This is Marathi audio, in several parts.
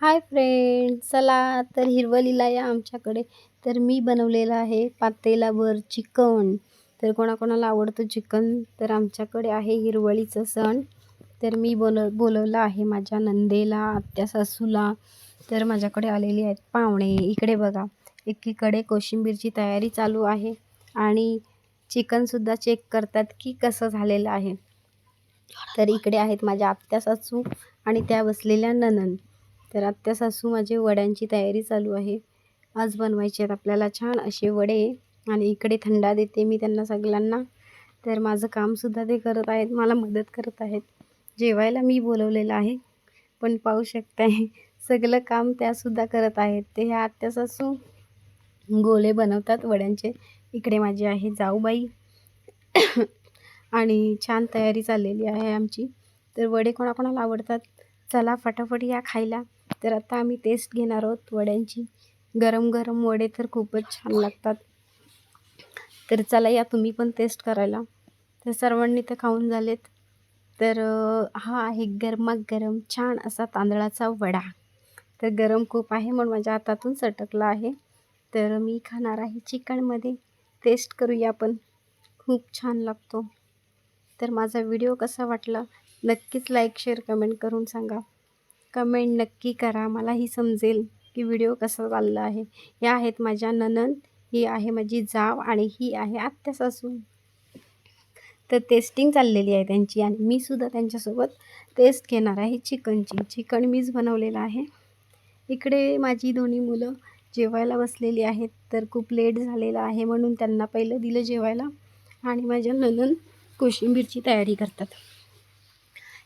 हाय फ्रेंड चला तर हिरवलीला या आमच्याकडे. तर मी बनवलेलं आहे पातेलावर चिकन. तर कोणाकोणाला आवडतं चिकन तर आमच्याकडे आहे हिरवळीचं सण. तर मी बोल बोलवलं आहे माझ्या नंदेला आत्या सासूला. तर माझ्याकडे आलेली आहेत पाहुणे. इकडे बघा एकीकडे कोशिंबीरची तयारी चालू आहे आणि चिकनसुद्धा चेक करतात की कसं झालेलं आहे. तर इकडे आहेत माझ्या आत्या सासू आणि त्या बसलेल्या ननंद. तर आत्या सासू माझे वड्यांची तयारी चालू आहे. आज बनवायचे आहेत आपल्याला छान असे वडे आणि इकडे थंडा देते मी त्यांना सगळ्यांना. तर माझं कामसुद्धा ते करत आहेत मला मदत करत आहेत. जेवायला मी बोलवलेलं आहे पण पाहू शकताय सगळं काम त्यासुद्धा करत आहेत. ते ह्या आत्या सासू गोले बनवतात वड्यांचे. इकडे माझी आहे जाऊबाई. आणि छान तयारी चाललेली आहे आमची. तर वडे कोणाकोणाला आवडतात? चला फटाफट या खायला. तर आता आम्ही टेस्ट घेणार आहोत वड्यांची. गरम गरम वडे तर खूपच छान लागतात. तर चला या तुम्ही पण टेस्ट करायला. तर सर्वांनी तर खाऊन झालेत. तर हा आहे गरमागरम छान असा तांदळाचा वडा. तर गरम खूप आहे म्हणून माझ्या हातातून सटकला आहे. तर मी खाणार आहे चिकनमध्ये. टेस्ट करूया आपण खूप छान लागतो. तर माझा व्हिडिओ कसा वाटला? नक्कीच लाईक शेअर कमेंट करून सांगा. कमेंट नक्की करा. मलाही समजेल की व्हिडिओ कसा चालला आहे. या आहेत माझ्या ननंद ही आहे माझी जाव आणि ही आहे आत्या सासू. तर टेस्टिंग चाललेली आहे त्यांची आणि मी सुद्धा त्यांच्यासोबत टेस्ट घेणार आहे चिकनची. चिकन मीच बनवलेलं आहे. इकडे माझी दोन्ही मुलं जेवायला बसलेली आहेत. तर खूप लेट झालेलं आहे म्हणून त्यांना पहिलं दिलं जेवायला. आणि माझ्या ननंद कोशिंबीरची तयारी करतात.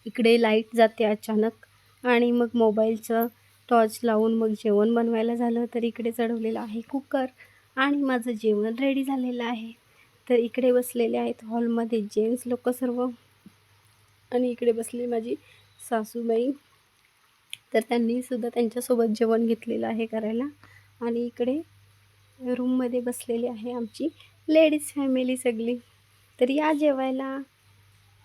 इकडे लाइट जाते अचानक. आणि मग मोबाईलचं टॉर्च लावून मग जेवण बनवायला झालं तर इकडे चढवलेलं आहे कुकर आणि माझं जेवण रेडी झालेलं आहे. तर इकडे बसलेले आहेत हॉलमध्ये जेंट्स लोक सर्व. आणि इकडे बसली माझी सासूबाई. तर त्यांनीसुद्धा त्यांच्यासोबत जेवण घेतलेलं आहे करायला. आणि इकडे रूममध्ये बसलेली आहे आमची लेडीज फॅमिली सगळी. तर या जेवायला.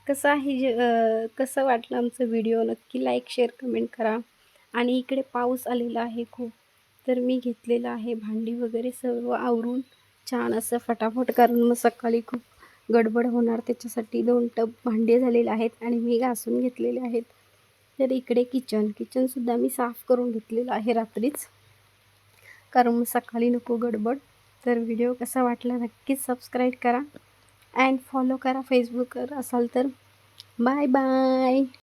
कसं आहे जे कसं वाटलं आमचं व्हिडिओ? नक्की लाईक शेअर कमेंट करा. आणि इकडे पाऊस आलेला आहे खूप. तर मी घेतलेलं आहे भांडी वगैरे सर्व आवरून. छान असं फटाफट कारण मग सकाळी खूप गडबड होणार. त्याच्यासाठी दोन टब भांडे झालेले आहेत आणि मी घासून घेतलेले आहेत. तर इकडे किचन किचनसुद्धा मी साफ करून घेतलेलं आहे रात्रीच. कारण मग सकाळी नको गडबड. तर व्हिडिओ कसा वाटला नक्कीच सबस्क्राईब करा. अँड फॉलो करा फेसबुकवर असाल तर बाय बाय.